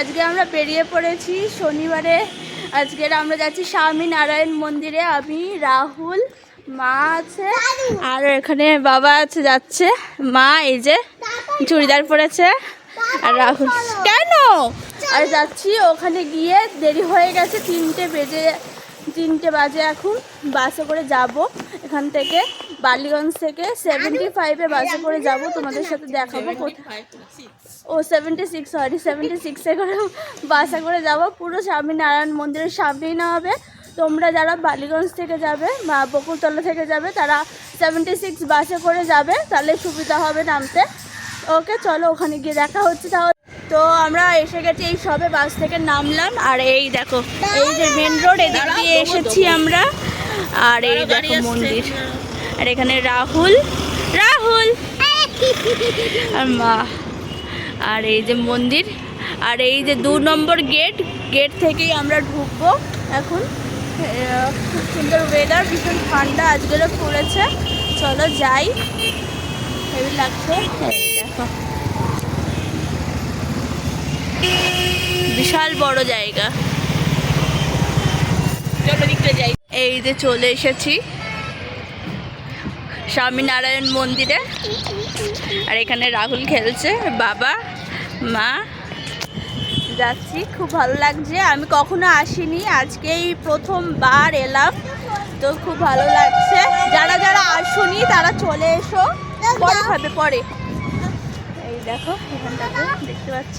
আজকে আমরা বেরিয়ে পড়েছি। শনিবারে আজকের আমরা যাচ্ছি স্বামী নারায়ণ মন্দিরে। আমি, রাহুল, মা আছে, আর এখানে বাবা আছে, যাচ্ছে। মা, এই যে চুড়িদার পরেছে, আর রাহুল। কেন? আর যাচ্ছি ওখানে গিয়ে দেরি হয়ে গেছে, তিনটে বেজে, তিনটে বাজে এখন। বাসে করে যাব এখান থেকে। বালিগঞ্জ থেকে সেভেন্টি ফাইভে বাসে করে যাব, তোমাদের সাথে দেখাবো কোথায়। ও সেভেন্টি সিক্স সরি সেভেন্টি সিক্সে করে বাসে করে যাব। পুরো স্বামী নারায়ণ মন্দিরের সামনেই না হবে। তোমরা যারা বালিগঞ্জ থেকে যাবে বা বকুলতলা থেকে যাবে, তারা সেভেন্টি সিক্স বাসে করে যাবে, তাহলে সুবিধা হবে নামতে। ওকে, চলো ওখানে গিয়ে দেখা হচ্ছে তাহলে। তো আমরা এসে গেছি এই সবে বাস থেকে নামলাম, আর এই দেখো, এই যে মেন রোড এদিক এসেছি আমরা। আর এই দেখো মন্দির। আর এখানে রাহুল রাহুল! আর মা, আর এই যে মন্দির, আর এই যে দু নম্বর গেট গেট থেকেই আমরা ঢুকবো এখন। খুব সুন্দর ওয়েদার ভীষণ ঠান্ডা আজকেরও পড়েছে। চলো যাই। হেভি লাগছে। বিশাল বড় জায়গা। এই যে চলে এসেছি। স্বামীনারায়ণ মন্দিরে। আর এখানে রাহুল খেলছে, বাবা, মা। যাচ্ছি, খুব ভালো লাগছে। আমি কখনো আসিনি, আজকেই প্রথমবার এলাম, তো খুব ভালো লাগছে। যারা যারা আসুনি, তারা চলে এসো, পরে খাবে পরে। এই দেখো দেখতে পাচ্ছ?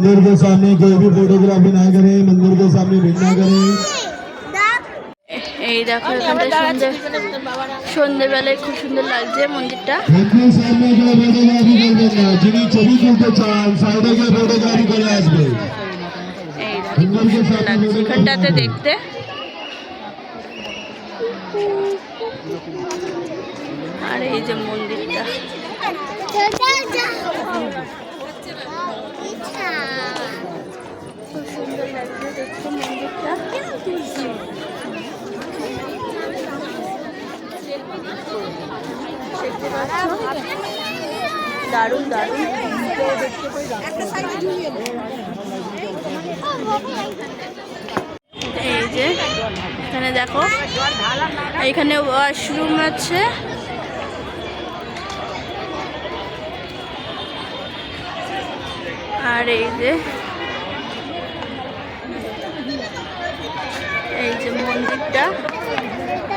मंदिर के सामने कोई भी फोटोग्राफी ना करें मंदिर के सामने भीड़ ना करें। এই দেখো সন্ধেবেলায় খুব সুন্দর লাগছে মন্দিরটা। এখানটাতে দেখতে। আর এই যে মন্দিরটা। দারুণ দারুণ। এই যে, এখানে দেখো এখানে ওয়াশরুম আছে। আর এই যে এই যে মন্দিরটা,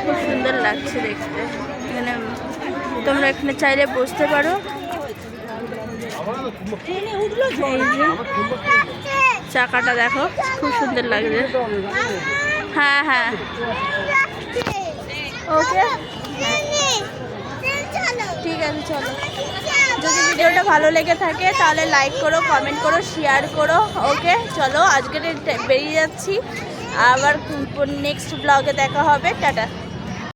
খুব সুন্দর লাগছে দেখতে। এখানে তোমরা এখানে চাইলে বসতে পারো। চাকাটা দেখো, খুব সুন্দর লাগছে। হ্যাঁ হ্যাঁ। ওকে। ঠিক আছে, চলো। যদি ভিডিওটা ভালো লেগে থাকে, তাহলে লাইক করো কমেন্ট করো শেয়ার করো, ওকে? চলো আজকে বেরিয়ে যাচ্ছি। আবার নেক্সট ব্লগে দেখা হবে। টাটা।